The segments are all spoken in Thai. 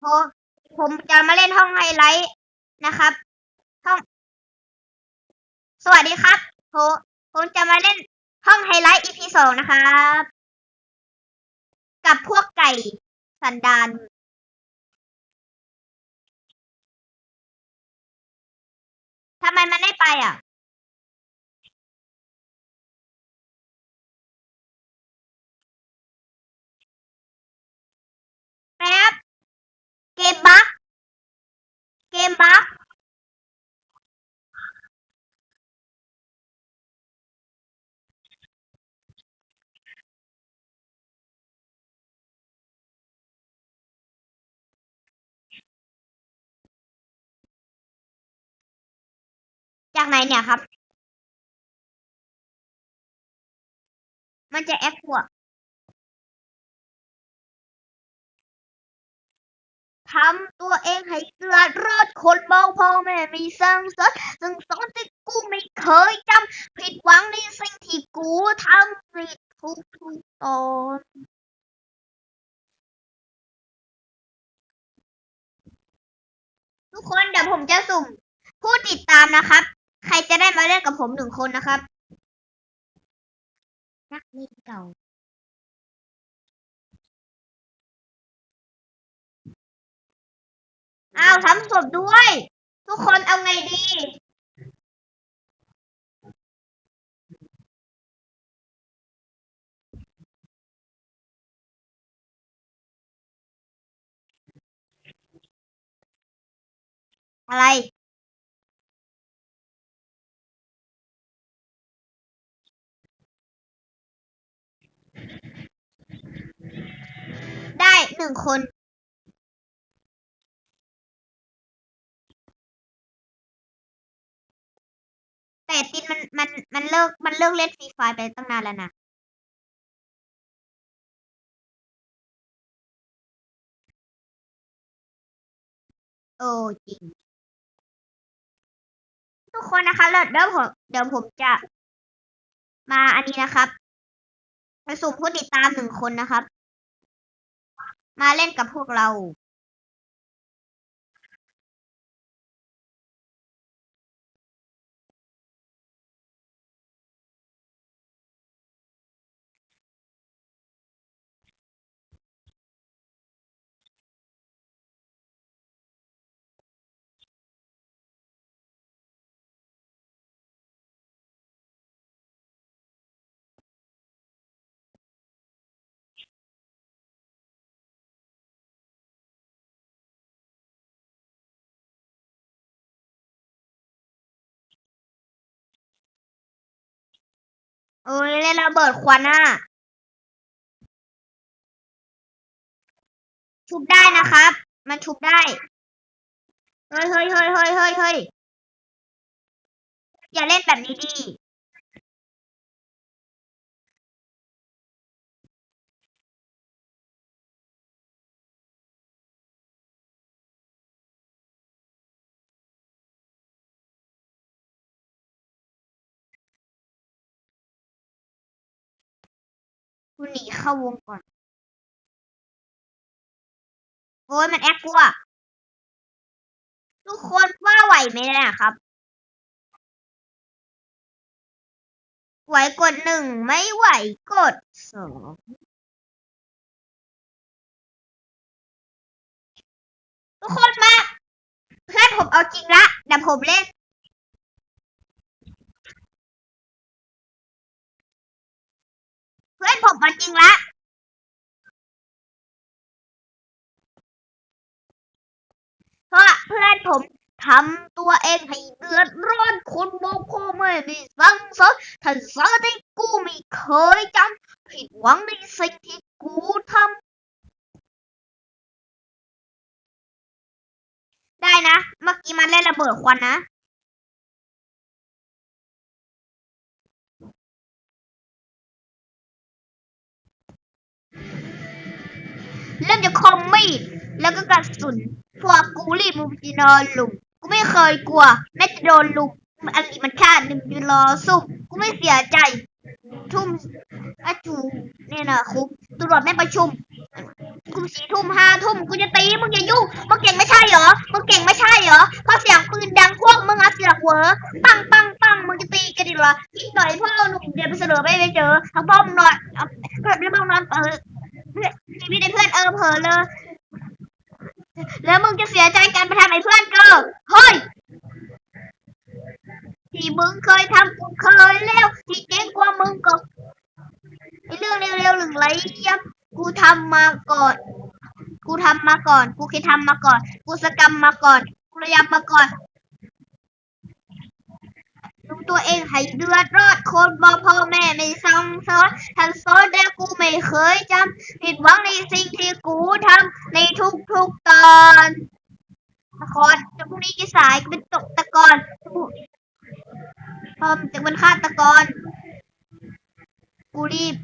โอ้ผมจะมาเล่นห้องไฮไลท์นะครับ ห้อง สวัสดีครับผมผมจะมาเล่นห้องไฮไลท์ EP สองนะครับ กับพวกไก่สันดานทำไมมันไม่ไปอะ บั๊กจากไหนเนี่ยครับ มันจะแอคหัว ทำตัวเองให้เดือดรอนคนเบาพ่อแม่มีสั่งสอนสั่งสอนที่กูไม่เคยจำผิดหวังในสิ่งที่กูทำผิดทุกทุกๆตอนทุกคนเดี๋ยวผมจะสุ่ม ผู้ติดตามนะครับ ใครจะได้มาเล่นกับผมหนึ่งคนนะครับ นักเล่นเก่า อ้าวทำศพด้วย ทุกคนเอาไงดี อะไรได้หนึ่งคน แต่ตินมันมันมันเลิกมันเลิกเล่นฟรีไฟไปตั้งนานแล้วนะโอ้จริง ทุกคนนะคะแล้วเดี๋ยวผมเดี๋ยวผมจะมาอันนี้นะครับไปสุ่มผู้ติดตามหนึ่งคนนะครับ มาเล่นกับพวกเรา โอ้ยเล่นระเบิดควันอะชุบได้นะครับ มันชุบได้ เฮ้ยเฮ้ยเฮ้ยเฮ้ยเฮ้ยอย่าเล่นแบบนี้ดี คุณหนีเข้าวงก่อน โอ้ยมันแอคกลัวทุกคนว่าไหวไหมนี่ยครับ ไหวกดหนึ่งไม่ไหวกดสองทุกคนมา เพื่อนผมเอาจริงละเดี๋ยวผมเล่น ผมทำตัวเองให้เดือดร้อนคนบอกพ่อแม่มีสั่งสอนถ้าสอนที่กูไม่เคยจำผิดหวังในสิ่งที่กูทำได้นะ เมื่อกี้มันเล่นระเบิดควันนะเริ่มจากคอมมีด แล้วก็กระสุนพวกกูรีบมุมจีนอนลุมกูไม่เคยกลัวแม้จะโดนลุมอันนี้มันแค่หนึ่งยืนรอซุ่มกูไม่เสียใจ ทุ่มอาจูเนี่ยนะคุบตำรวจไม่ประชุมกูสี่ทุ่มห้าทุ่มกูจะตีมึงอย่ายุ่งมึงเก่งไม่ใช่เหรอมึงเก่งไม่ใช่เหรอเพราะเสียงปืนดังพวกมึงอะเสือกเหวอปังปังปังมึงจะตีกันดิเหรออีกหน่อยพ่อหนุ่มเดี๋ยวไปเสนอไม่ไปเจอทั้งพ่อมึงนอนเอาเพื่อนไม่ต้องนอนเออเพื่อนชีวิตในเพื่อนเออเผลอเลย แล้วมึงจะเสียใจกันไปทำไอ้เพื่อนกูเฮ้ยที่มึงเคยทำกูเคยเร็วที่เจ๊งกว่ามึงก็ไอ้เรื่องเร็วๆหรือไรเยี่ยกูทำมาก่อน กูทำมาก่อน กูเคยทำมาก่อน กูสกรรมมาก่อน กูระยำมาก่อน ตัวเองให้เดือดรอดคนบอกพ่อแม่ไม่สั่งสอนทันสอนแต่กูไม่เคยจำผิดหวังในสิ่งที่กูทำในทุกๆตอนตะกอนจะพรุ่งนี้กี่สายเป็นตกตะกอนพอมจะเป็นฆาตกร กูรีบ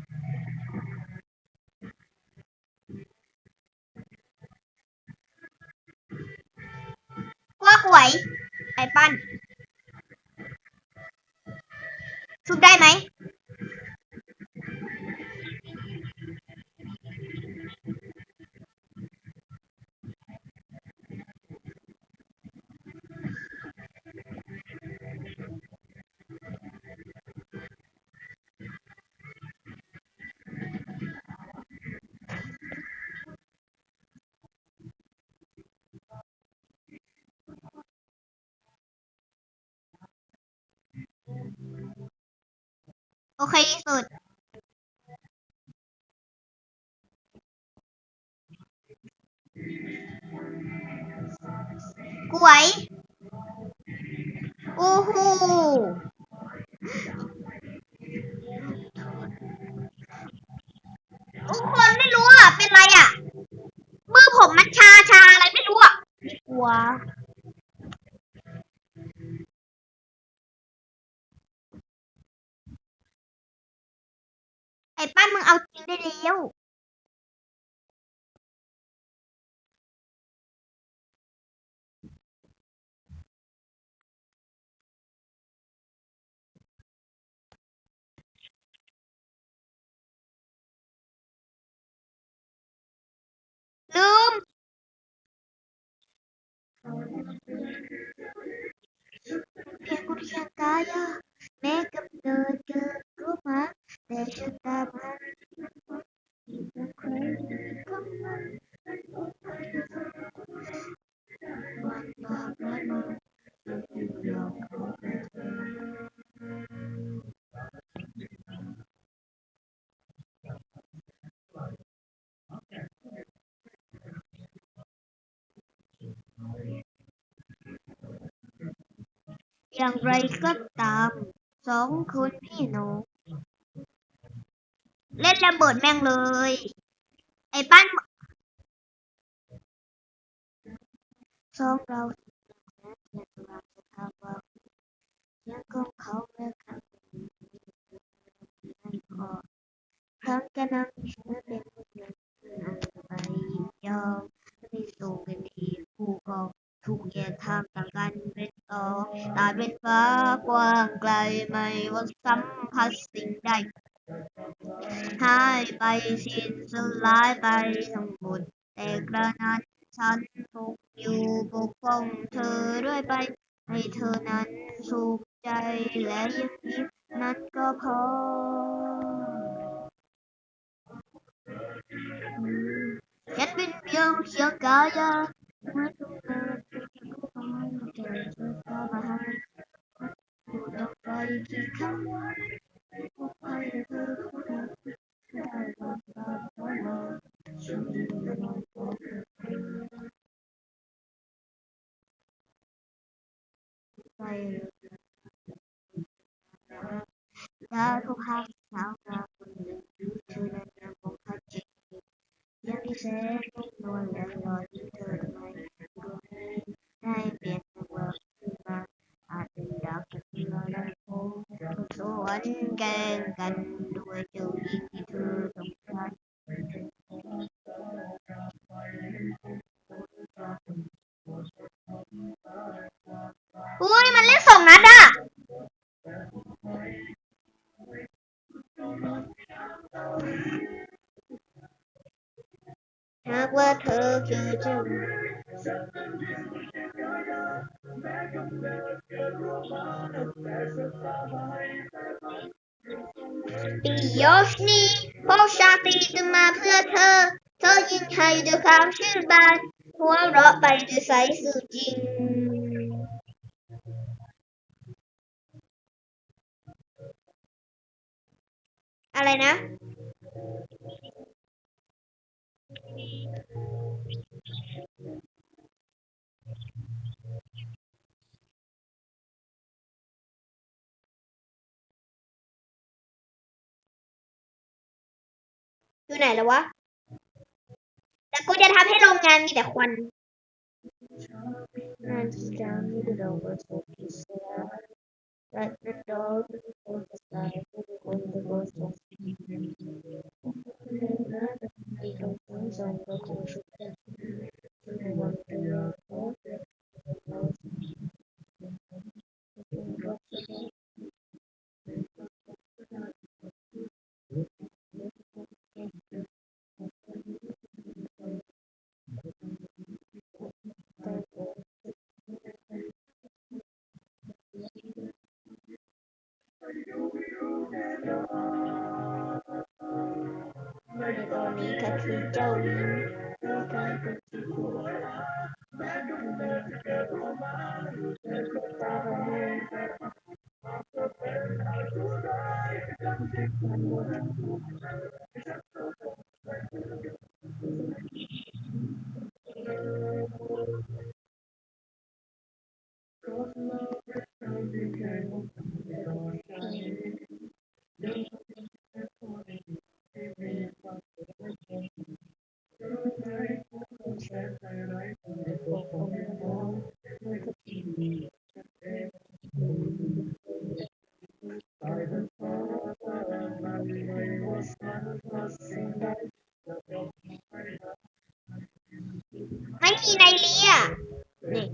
กว่าหวยไอ้ปั้น ชุบ โอเคที่สุดกูไวโอ้โหทุกคนไม่รู้อะ เป็นไรอะ มือผมมันชาชาอะไรไม่รู้อะไม่กลัว เพียงกุศล อย่างไรก็ตามสองคนพี่น้องเล่นระเบิดแม่งเลย ไอ้ปั้นสองเราเทียนเราจะทำว่าเสียงของเขาเมื่อครั้งในคอครั้งกันนั้นฉันเป็นผู้เดียวที่เอาไปยอมไม่ส่งกันดีผู้กองทุกแยกทางต่างกันเป็น ต่อตาเป็นฟ้ากว้างไกลไม่ว่าสัมผัสสิ่งใดหายไปสิ้นสลายไปทั้งหมดแต่กระนั้นฉันถูกอยู่ปกป้องเธอเรื่อยไป ให้เธอนั้นสุขใจและยิ้มยิ้มนั้นก็พอฉันเป็นเพียงเสียงกายาเมื่อ อกไปกี่คำพบไปเธอ แกล้งกันด้วยเจ้าหญิงที่เธอต้องการอุ้ยมันเล่นสองนัดอะ ปีโยชนีพวกชาตรีจะมาเพื่อเธอ เธอยิ่งให้ด้วยความชื่นบานหัวเราะไปด้วยสายสื่อจริง อะไรนะ อยู่ไหนแล้ววะ แต่กูจะทำให้โรงงานมีแต่ควันอกอ the ตอนนี้ก็คือเมีในเลียนี่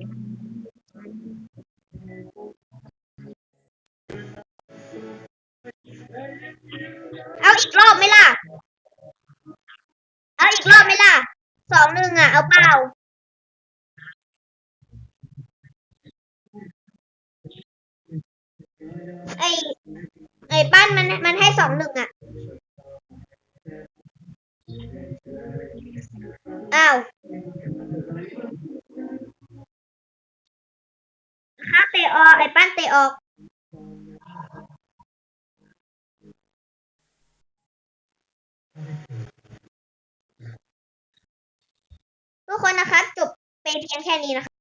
อออก ทุกคนนะครับจบไปเพียงแค่นี้นะคะ